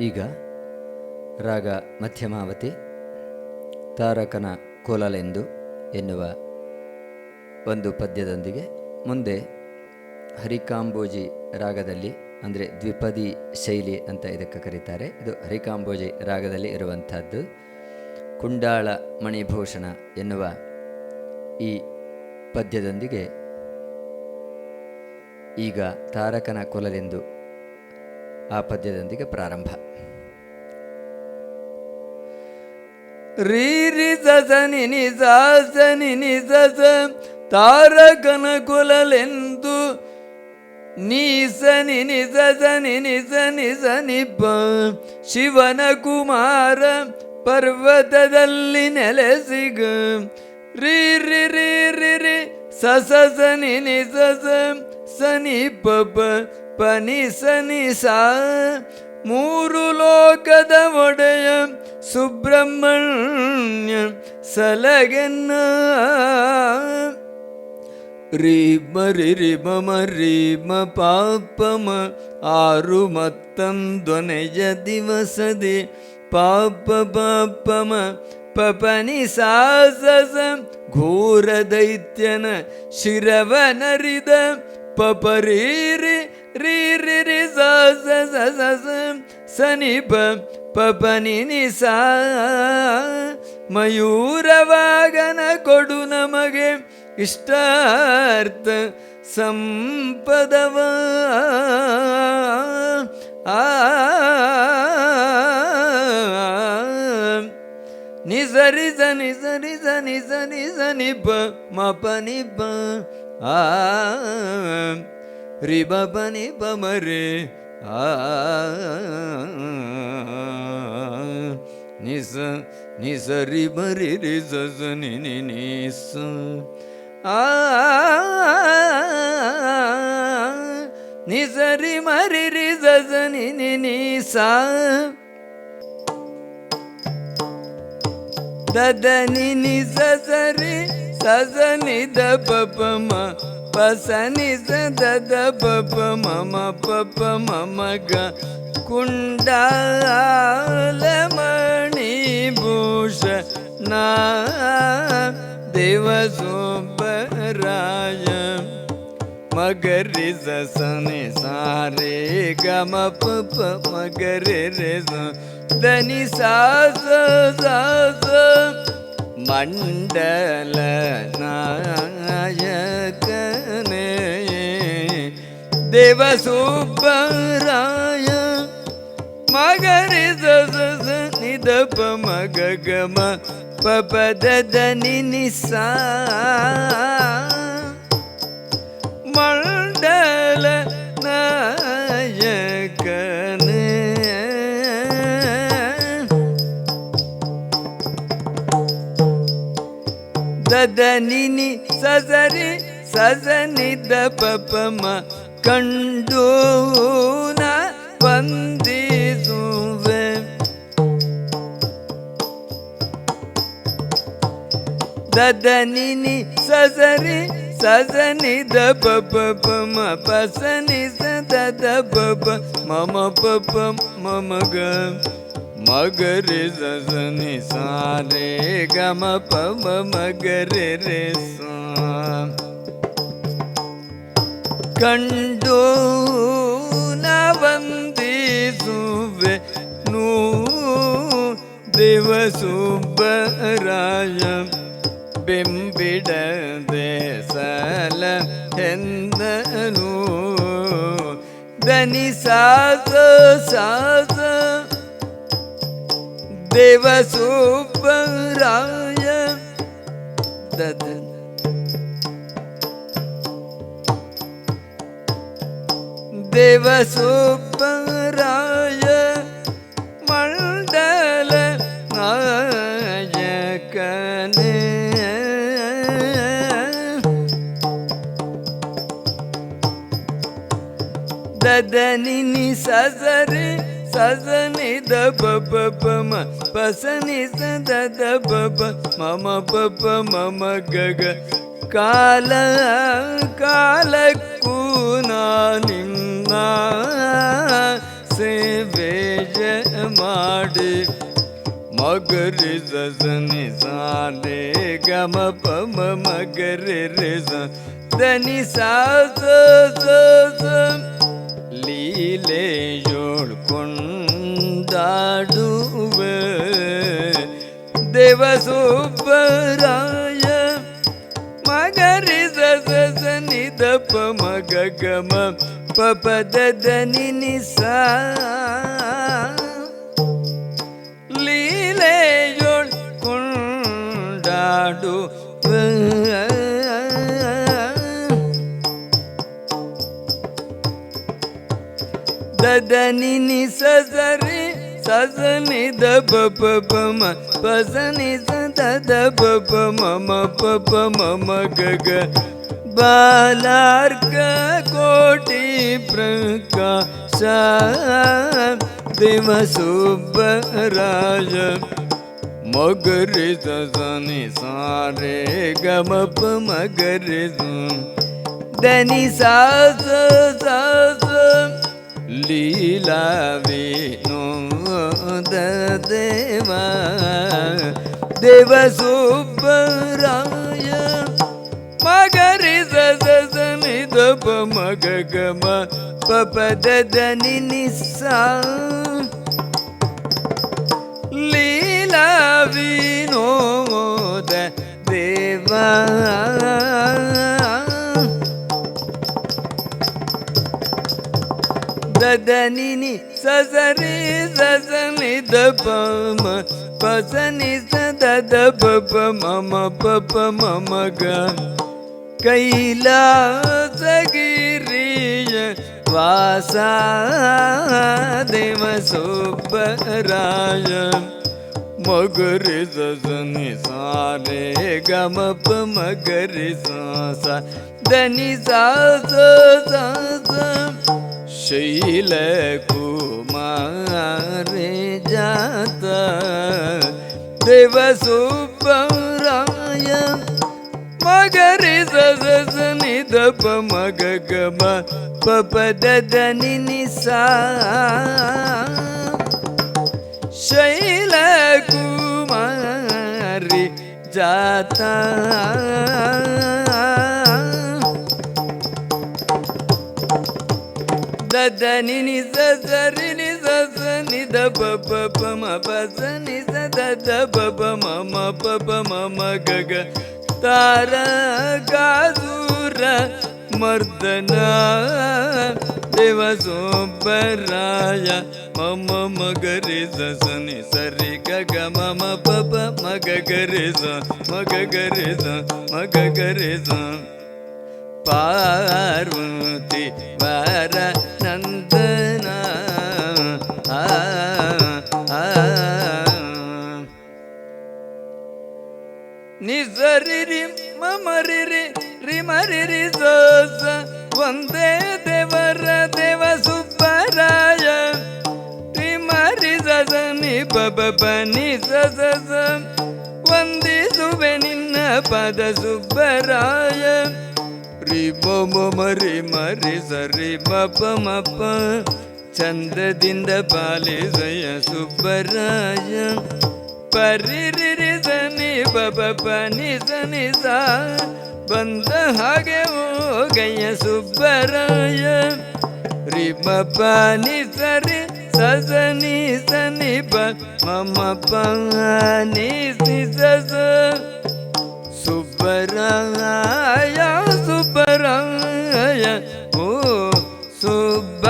ಈಗ ರಾಗ ಮಧ್ಯಮಾವತಿ, ತಾರಕನ ಕೋಲಲೆಂದು ಎನ್ನುವ ಒಂದು ಪದ್ಯದೊಂದಿಗೆ ಮುಂದೆ ಹರಿಕಾಂಬೋಜಿ ರಾಗದಲ್ಲಿ, ಅಂದರೆ ದ್ವಿಪದಿ ಶೈಲಿ ಅಂತ ಇದಕ್ಕೆ ಕರೀತಾರೆ. ಇದು ಹರಿಕಾಂಬೋಜಿ ರಾಗದಲ್ಲಿ ಇರುವಂಥದ್ದು. ಕುಂಡಾಳ ಮಣಿಭೂಷಣ ಎನ್ನುವ ಈ ಪದ್ಯದೊಂದಿಗೆ ಈಗ ತಾರಕನ ಕೊಲಲೆಂದು ಆ ಪದ್ಯದೊಂದಿಗೆ ಪ್ರಾರಂಭ. ರೀ ರಿ ಸಸ ನಿನಿ ಸಾಸ ನಿನಿ ಸಸ ತಾರಕನ ಕುಲಲೆಂದು ನೀಸನಿ ನಿನಿ ಸಸ ನಿನಿ ಸ ನಿಸ ನಿಬ್ಬ ಶಿವನ ಕುಮಾರ ಪರ್ವತದಲ್ಲಿ ನೆಲೆಸಿಗ. ರೀ ರಿ ರಿ ರಿ ರಿ ಸಸ ಸ ನಿನಿ ಸಸ ಸನಿ ಪಪ ಪನಿ ಸನಿ ಸಾ ಮೂರು ಲೋಕದ ಒಡೆಯ ಸುಬ್ರಹ್ಮಣ್ಯ ಸಲಗೆನ್ನ ರೀಮ ರಿ ಮಮ ರೀಮ ಪಾಪಮ ಆರು ಮತ್ತೊಂದೊನೆಯ ದಿವಸದಿ ಪಾಪ ಪಾಪಮ ಪಪನಿ ಸಾಸಸ ಘೋರ ದೈತ್ಯನ ಶಿರವನರಿದ ಪಪರೀರಿ ರೀ ರಿ ರಿ ಸ ಸ ಸ ಸ ಸ ಸನಿ ಪ ಪಪನಿ ನಿ ಸಾ ಮಯೂರವಾಗನ ಕೊಡು ನಮಗೆ ಇಷ್ಟಾರ್ಥ ಸಂಪದವ ಆ ನಿಸರಿ ಸ ನಿಸರಿ ಸ ನಿಸರಿ ಸ ನಿಬ್ಬ ಮಪ ನಿಬ್ಬ ಆ ರಿ ಬಮರೆ ಆ ನಿಸ ಬರಿ ರಿ ನಿಸ ಸ ನಿ ನಿ ನಿ ಸ ಆ ನಿಸ ಮರಿ ರಿ ಸ ನಿ ನಿ ನಿ ಸಾ ದದ ನಿ ನಿ ಸ ರಿ ನಿ ದ ಪ ಪ ಮ पसनि सद पप मम पप मम ग कुण्डालमणिभूषणा देवसोपराय मगरि सनि सारे गम पप मगरि रे धनि सास सास। मण्डलना ದೇವ ಸುಬ್ಬರಾಯ ಮಗರಿ ಸಸ ನಿದ ಪ ಮಗ ಗಮ ಪ ಪದ ನಿ ನಿ ಸಾ ಮಂಡಲ ನಾಯಕನೇ ದದ ನಿನಿ ಸಸರಿ ಸಸನಿ ದ ಪಪಮ ಕಂಡು ನ ವಂದಿಸುವೆ. ದದ ನಿನಿ ಸಸರಿ ಸಸನಿ ದ ಪಪ ಮ ಪಸನಿ ಸದ ಪಪ ಮಮ ಪಪ ಮಮಗ ಮಗರೆ ಸಸನಿ ಸಾರೆ ಗಮ ಪಮ ಮಗರೆ ರೇ ಸಾ. ಕಂಡು ನ ವಂದಿಸುವೆ ನೂ ದೇವ ಸುಬ್ಬರಾಯ ಬೆಂಬಿಡದೆ ಸಲ ಎಂದನು ದನಿ ಸಾಸ ಸಾಸ ದೇವ ಸುಬ್ಬರಾಯ ದದ ದೇವ ಸುಬ್ಬರಾಯ ಮಂಡಲ ನಾಯಕನೇ ದದ ನಿನಿ ಸಸರಿ ಸಸನಿ ದ ಬಬ ಪಮ ಪಸನಿ ಸ ದದ ಬಬ ಮಮ ಪಪ ಮಮ ಗಗ ಕಾಲ ಕಾಲಕ್ಕೂ ನಾ ನಿನ್ನ ಸೇವೆಯ ಮಗರಿ ಸನಿ ಸಾರೆ ಗಮ ಪಮ ಮಗರಿ ರೆ ಸ ದನಿ ಸಾ ಸ ಸ ಸ ಲೀಲೆಯೊಳ್ಕೊಂಡಾಡುವೆ ದೇವ ಸುಬ್ಬರಾಯ ಮಗರಿ ಸ ಸ ನಿ ದ ಪ ಮಗ ಗಮ ಪ ಪ ದ ದ ನಿ ನಿ ಸಾ ಲೀಲೆಯೊಳ್ ಕೊಂಡಾಡು ದದನಿ ನಿ ಸರಿ ಸಸನಿ ದ ಪ ಪ ಪ ಮ ಪಸನಿ ಸ ದ ದ ಪ ಪ ಮ बालार्क कोटि प्रकाश दिवसुब राज मगरित सनि सारे गमप मगरित धनि सास सास लीला विनोद देवा देवसुब राज గరి దని దప మగ గమ పప దని నిస్సా లీలా వినోద దేవా దదని సజరి సజని దపమ పజని సద దప మమ పప మమ గ कैलासगिरिय कैला सगिरिवसोपराय मगरी सनि सारे गमप मगर सा धनि सा शैल सामारे जात। देवसोपराय ಮಗರಿ ಸಸನಿ ಸಾರೆ ಗಮ ಪ ಮಗರಿ ಸಾಸ ದನಿ ಸಾಸ ಸಾಸ ಶೈಲ ಕುಮಾರೆ ಜಾತ ದೇವ ಸುಬ್ಬರಾಯ ಮಗರಿ ಸಸ ನಿ ದ ಪ ಮಗ ಗಮ ಪ ಪ ದ ದ ನಿ ನಿ ಸಾ ಶೈಲ ಕುಮಾರಿ ಜಾತ ದದ ನಿ ನಿ ಸ ಸ ರಿ ನಿ ಸ ಸ ನಿ ದ ಪ ಪ ಪ ಮ ಪ ಸ ನಿ ಸ ದ ದ ಪ ಪ ಮ ಮ ಪ ಪ ಮ ಮ ಗ ಗ ತಾರ ಗಾಜೂರ ಮರ್ದನ ದೇವ ಸೋಬರಾಯ ಮಮ ಮಗರಿ ಸ ನಿ ಸರಿ ಗ ಗ ಮಮ ಪ ಪ ಮಗ ಗರಿ ಸ ಮಗ ಗರಿ ಸ ಮಗ ಗರಿ ಸ ಪಾರ್ವತಿ ವರ ನಂದನ ನಿಸರಿ ಮಮರಿರಿ, ರಿಮರಿರಿ ಸೋಸ. ಒಂದೇ ದೇವರ ದೇವ ಸುಬ್ಬರಾಯ ರಿ ಸಸ, ನಿ ಬಬ ನಿ ಸ ಸ ಸ. ವಂದಿಸುವೆ ನಿನ್ನ ಪದ ಸುಬ್ಬರಾಯ ರಿ ಮ, ರಿ ಮರಿ ಸರಿ ಮ ಪ ಮ, ಪ ಚಂದದಿಂದ ಪಾಲಿಸಯ ಸುಬ್ಬರಾಯ ಪರಿ ರಿ ರಿ ಸ ನಿ ಪ ಪ ಪ ನಿಸ ನಿಸ ಬಂದ ಹಾಗೆ ಹೋಗಯ್ಯ ಸುಬ್ಬರಾಯ ರಿ ಮ ಪ ನಿಸ ರಿ ಸಸ ನಿ ಸ ನಿ ಪ ಮಮ ಪ ನಿ ಸಿ ಸಸ ಸುಬ್ಬರಾಯ ಸುಬ್ಬರಾಯ ಓ ಸುಬ್ಬ